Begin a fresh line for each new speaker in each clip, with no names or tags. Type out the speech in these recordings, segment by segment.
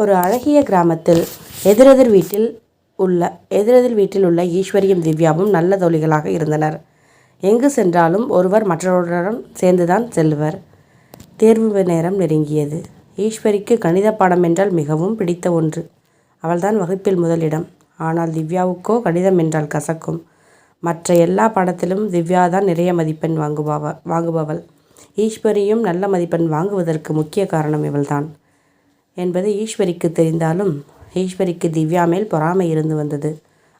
ஒரு அழகிய கிராமத்தில் எதிரெதிர் வீட்டில் உள்ள எதிரெதிர் வீட்டில் உள்ள ஈஸ்வரியும் திவ்யாவும் நல்ல தோழிகளாக இருந்தனர். எங்கு சென்றாலும் ஒருவர் மற்றவருடன் சேர்ந்துதான் செல்வர். தேர்வு நேரம் நெருங்கியது. ஈஸ்வரிக்கு கணித பாடம் என்றால் மிகவும் பிடித்த ஒன்று. அவள்தான் வகுப்பில் முதலிடம். ஆனால் திவ்யாவுக்கோ கணிதம் என்றால் கசக்கும். மற்ற எல்லா பாடத்திலும் திவ்யா தான் நிறைய மதிப்பெண் வாங்குபவ வாங்குபவள். ஈஸ்வரியும் நல்ல மதிப்பெண் வாங்குவதற்கு முக்கிய காரணம் இவள்தான். என்பது ஈஸ்வரிக்கு தெரிந்தாலும் ஈஸ்வரிக்கு திவ்யா மேல் பொறாமை இருந்து வந்தது.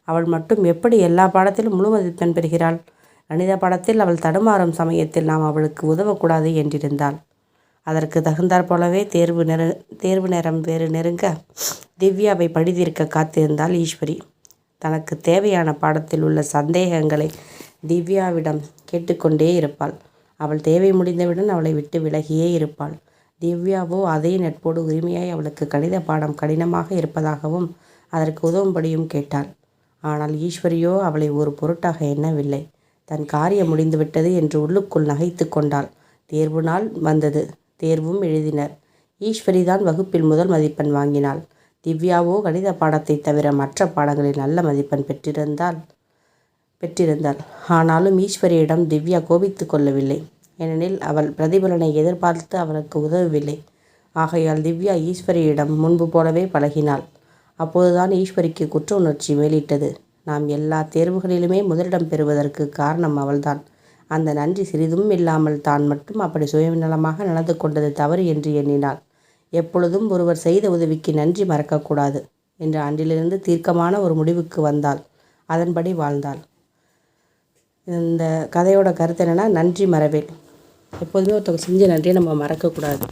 அவள் மட்டும் எப்படி எல்லா பாடத்திலும் முழு மதிப்பெண் பெறுகிறாள்? கணித பாடத்தில் அவள் தடுமாறும் சமயத்தில் நாம் அவளுக்கு உதவக்கூடாது என்றிருந்தாள். அதற்கு தகுந்தாற் போலவே தேர்வு நெரு தேர்வு நேரம் வேறு நெருங்க திவ்யாவை படிதீர்க்க காத்திருந்தாள் ஈஸ்வரி. தனக்கு தேவையான பாடத்தில் உள்ள சந்தேகங்களை திவ்யாவிடம் கேட்டுக்கொண்டே இருப்பாள். அவள் தேவை முடிந்தவுடன் அவளை விட்டு விலகியே இருப்பாள். திவ்யாவோ அதே நட்போடு உரிமையாய் அவளுக்கு கணித பாடம் கடினமாக இருப்பதாகவும் அதற்கு உதவும்படியும் கேட்டாள். ஆனால் ஈஸ்வரியோ அவளை ஒரு பொருட்டாக எண்ணவில்லை. தன் காரியம் முடிந்துவிட்டது என்று உள்ளுக்குள் நகைத்து கொண்டாள். தேர்வு நாள் வந்தது. தேர்வும் எழுதினர். ஈஸ்வரி தான் வகுப்பில் முதல் மதிப்பெண் வாங்கினாள். திவ்யாவோ கணித பாடத்தை தவிர மற்ற பாடங்களில் நல்ல மதிப்பெண் பெற்றிருந்தாள் பெற்றிருந்தாள். ஆனாலும் ஈஸ்வரியிடம் திவ்யா கோபித்து கொள்ளவில்லை. ஏனெனில் அவள் பிரதிபலனை எதிர்பார்த்து அவளுக்கு உதவவில்லை. ஆகையால் திவ்யா ஈஸ்வரியிடம் முன்பு போலவே பழகினாள். அப்போதுதான் ஈஸ்வரிக்கு குற்ற உணர்ச்சி மேலிட்டது. நாம் எல்லா தேர்வுகளிலுமே முதலிடம் பெறுவதற்கு காரணம் அவள்தான். அந்த நன்றி சிறிதும் இல்லாமல் தான் மட்டும் அப்படி சுயநலமாக நடந்து கொண்டது தவறு என்று எண்ணினாள். எப்பொழுதும் ஒருவர் செய்த உதவிக்கு நன்றி மறக்கக்கூடாது என்ற அன்றிலிருந்து தீர்க்கமான ஒரு முடிவுக்கு வந்தாள். அதன்படி வாழ்ந்தாள். இந்த கதையோட கருத்து என்னென்னா நன்றி மறவேல். எப்போதுமே ஒருத்தவங்க செஞ்ச நன்றியை நம்ம மறக்கக்கூடாது.